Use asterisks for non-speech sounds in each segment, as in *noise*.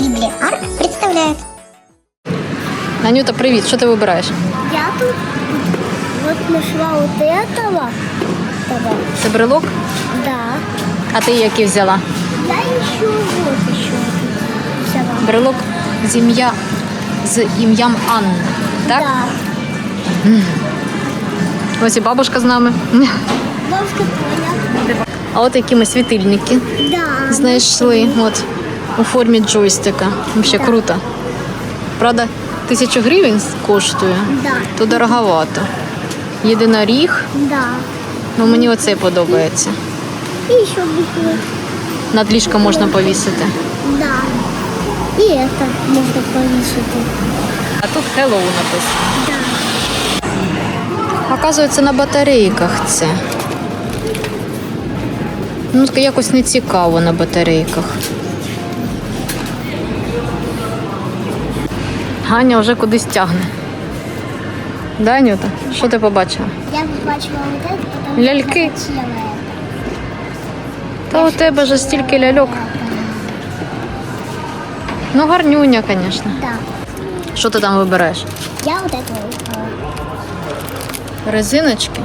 Art представляет. Анюта, привіт, що ти вибираєш? Я тут вот нашла вот этого. Того. Це брелок? Да. А ти який взяла? Я еще вот еще взяла. Брелок з ім'я з ім'ям Анна. Так? Да. Ось і бабушка з нами. Бабушка поняла. А от які ми світильники Да. знайшли. От у формі джойстика. Взагалі Так. круто. Правда, тисячу гривень коштує, Да. то дороговато. Єдиноріг, Да. ну мені оцей подобається. И еще буквы. Над ліжком можна повісити. Да. И это можно повесить. А тут Hello написано. Да. Оказується, на батарейках це. Ну, якось не цікаво на батарейках. Ганя вже кудись тягне. Да, Анюта? Що ти побачила? Я побачила вот это, потому Ляльки. что хотела это. Та у тебе ж стільки ляльок. Ну, гарнюня, звісно. Да. Що ти там вибираєш? Я вот это выбрала. Резиночки?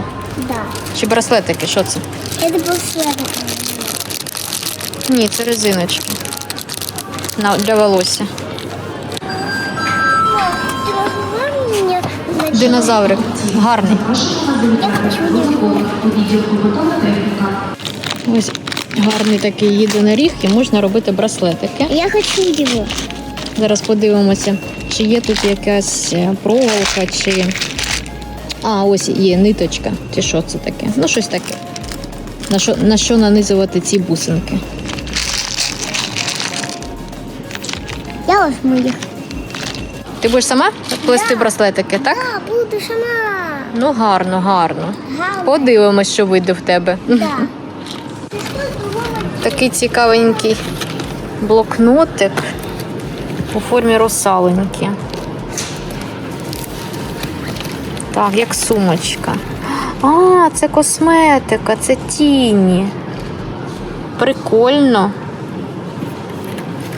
Да. Чи браслетики? Що це? Это был следующий. Ні, це резиночки. На, для волосся. Динозаврик. Гарний. Ось гарний такий єдиноріг і можна робити браслетики. Я хочу его. Зараз подивимося, чи є тут якась е, проволока, чи. А, ось є ниточка. Чи що це таке? Ну, щось таке. На що, на що нанизувати ці бусинки? Я возьму их. Ти будеш сама плести Да. браслетики, так? Да, буду сама. Ну, гарно, гарно. Подивимось, що вийде в тебе. Да. *laughs* Такий цікавенький блокнотик у формі русалоньки. Так, як сумочка. А, це косметика, це тіні. Прикольно.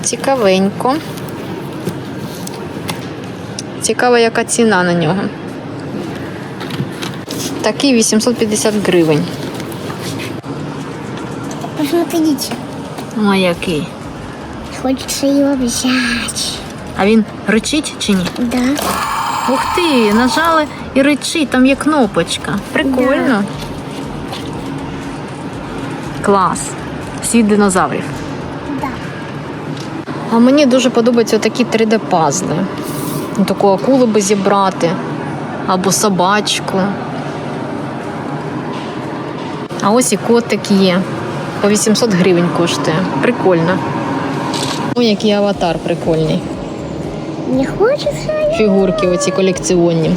Цікавенько. Цікаво, яка ціна на нього. Такий 850 гривень. Посмотрите. О, який. Хочется его взять. А він ричить чи ні? Да. Ух ти, нажали і ричить, там є кнопочка. Прикольно. Клас. Світ динозаврів. Да. А мені дуже подобаються такі 3D-пазли. Таку акулу би зібрати або собачку. А ось і котик є. По 800 гривень коштує. Прикольно. Ой, який аватар прикольний. Не хочется? Фігурки оці колекціонні.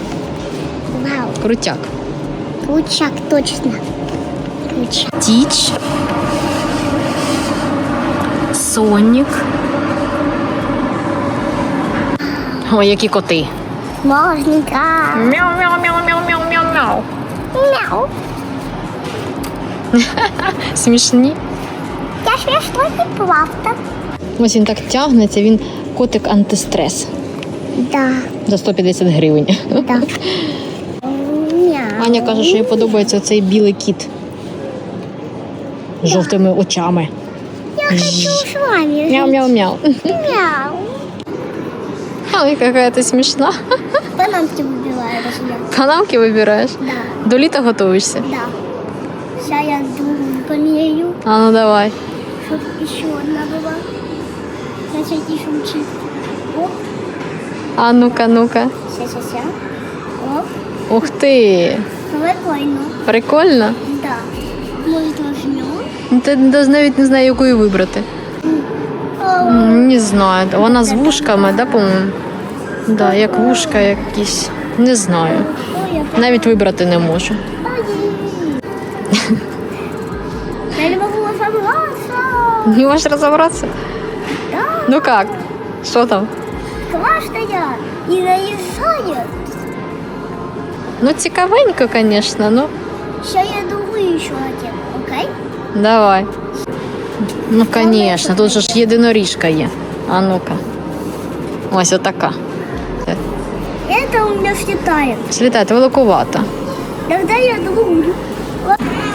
Вау. Крутяк. Ручак, точно. Ручак. Тіч. Сонік. Ой, які коти. Можненько. Мяу-мяу-мяу-мяу-мяу-мяу. Мяу. Мяу. *laughs* Смішні. Я смешной и правда. Ось він так тягнеться, він котик антистрес Да. за 150 гривень. Да. Аня каже, що їй подобається цей білий кіт з жовтими очами. Я хочу с вами. Мяу-мяу-мяу. Мяу. Ой, яка ти смішна. Бананки выбиваю даже я. Панамки вибираєш? Да. До літа готуєшся? Да. Сейчас я другую помею, А ну давай. чтобы еще одна была. На всякий случай. Оп. А ну-ка, ну-ка. Сейчас, сейчас, сейчас. Оп. Ух ти! Прикольно. Прикольно. Да. Может, возьмем? Ну, Ти навіть навіть не знаю, якою вибрати. М, Не знаю. Вона з вушками, да, по-моєму? Да, як вушка якісь. Не знаю. Навіть вибрати не можу. Я не могу разобраться. Не можеш розібратися? Да, Ну як? Що там? стоят и нарезают. Ну, цікавенько, звісно, ну. Сейчас я другую еще одену, окей? Давай. Ну, звісно, тут же ж єдиноріжка є. А ну-ка. Ось отака. Это у меня слетает. Слітайте, великувата. Тогда я другую.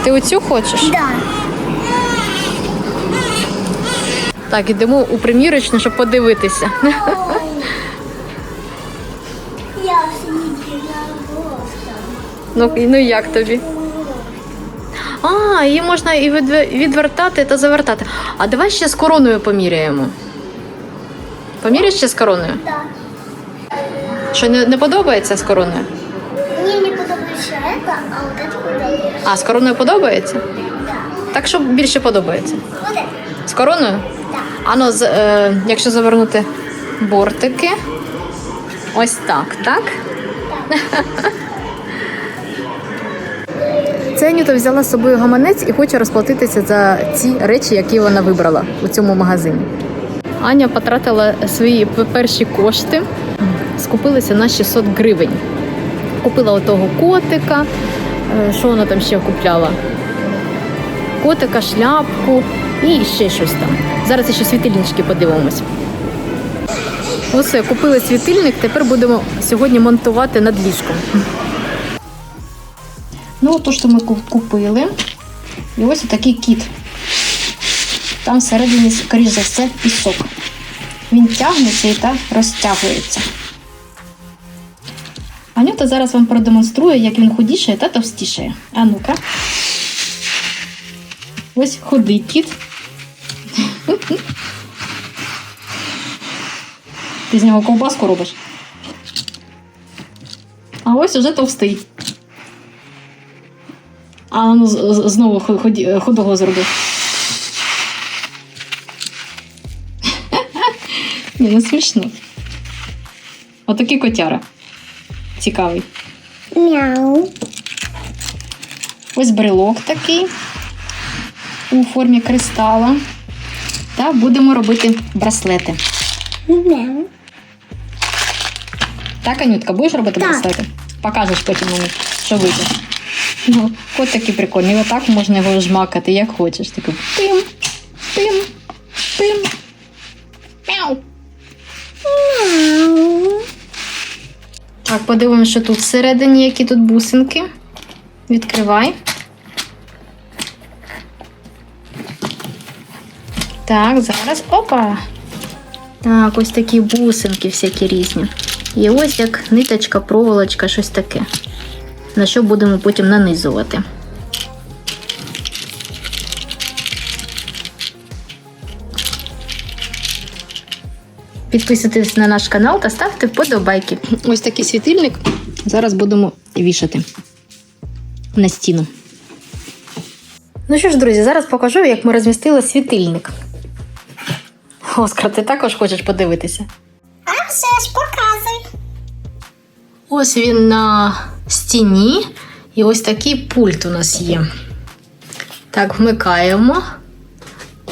Ти оцю хочеш? Да. Так, ідемо у примірочну, щоб подивитися. Я. Ну, і- ну як тобі? А, її можна і відве- відвертати та завертати. А давай ще з короною поміряємо. Поміряєш ще з короною? Да. Що не, не подобається з короною? Мне не подобается это, а вот это подобается. А, з короною подобається? Так що більше подобається? Вот это. З короною? Да. Ано, з, е, якщо завернути бортики. Ось так, так? Це Анюта взяла з собою гаманець і хоче розплатитися за ці речі, які вона вибрала у цьому магазині. Аня потратила свої перші кошти, скупилася на 600 гривень. Купила отого котика. Е, Що вона там ще купляла? Котика, шляпку і ще щось там. Зараз ще світильнички подивимось. Оце, купили світильник, тепер будемо сьогодні монтувати над ліжком. Ну, то, що ми купили. І ось такий кіт. Там всередині, скоріш за все, пісок. Він тягнеться і так розтягується. Анюта зараз вам продемонструє, як він худішає та товстішає. А ну-ка. Ось худий кіт. Ти з нього ковбаску робиш. А ось уже товстий. А ну знову худого зробив. *laughs* Ні, ну смішно. Отакий котяра. Цікавий. Мяу. Ось брелок такий у формі кристала. Та будемо робити браслети. Мяу. Так, Анютка, будеш робити Так. браслети? Покажеш потім мені, що вийде. Ну, кот такий прикольний. Отак можна його жмакати, як хочеш. Такий пим, пим, Так, подивимося, що тут всередині, які тут бусинки. Відкривай. Так, зараз. Опа! Так, ось такі бусинки всякі різні. І ось як ниточка, проволочка, щось таке. На що будемо потім нанизувати. Підписуйтесь на наш канал та ставте вподобайки. Ось такий світильник. Зараз будемо вішати на стіну. Ну що ж, друзі, зараз покажу, як ми розмістили світильник. Оскар, ти також хочеш подивитися? А все ж показуй. Ось він на стіні, і ось такий пульт у нас є. Так, вмикаємо.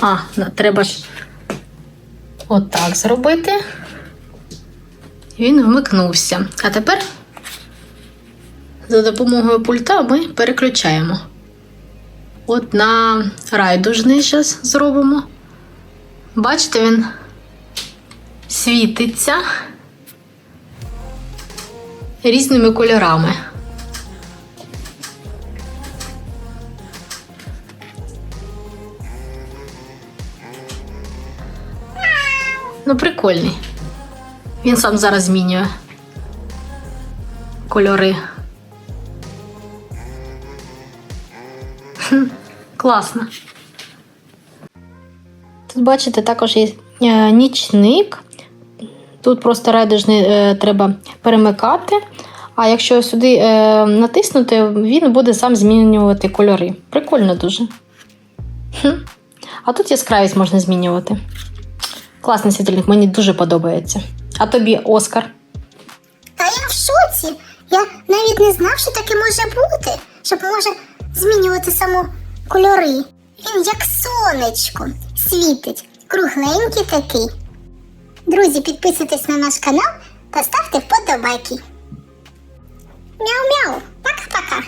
А, треба ж отак зробити. Він вмикнувся. А тепер за допомогою пульта ми переключаємо. От на райдужний зараз зробимо. Бачите, він світиться різними кольорами. Ну, прикольний. Він сам зараз змінює кольори. Класно. Тут, бачите, також є е, нічник. Тут просто райдужний е, треба перемикати. А якщо сюди е, натиснути, він буде сам змінювати кольори. Прикольно дуже. А тут яскравість можна змінювати. Класний світильник, мені дуже подобається. А тобі Оскар. Та я в шоці. Я навіть не знав, що таке може бути, що може змінювати саму кольори. Він як сонечко світить, кругленький такий. Друзі, підписуйтесь на наш канал та ставте вподобайки. Мяу-мяу, пока-пока.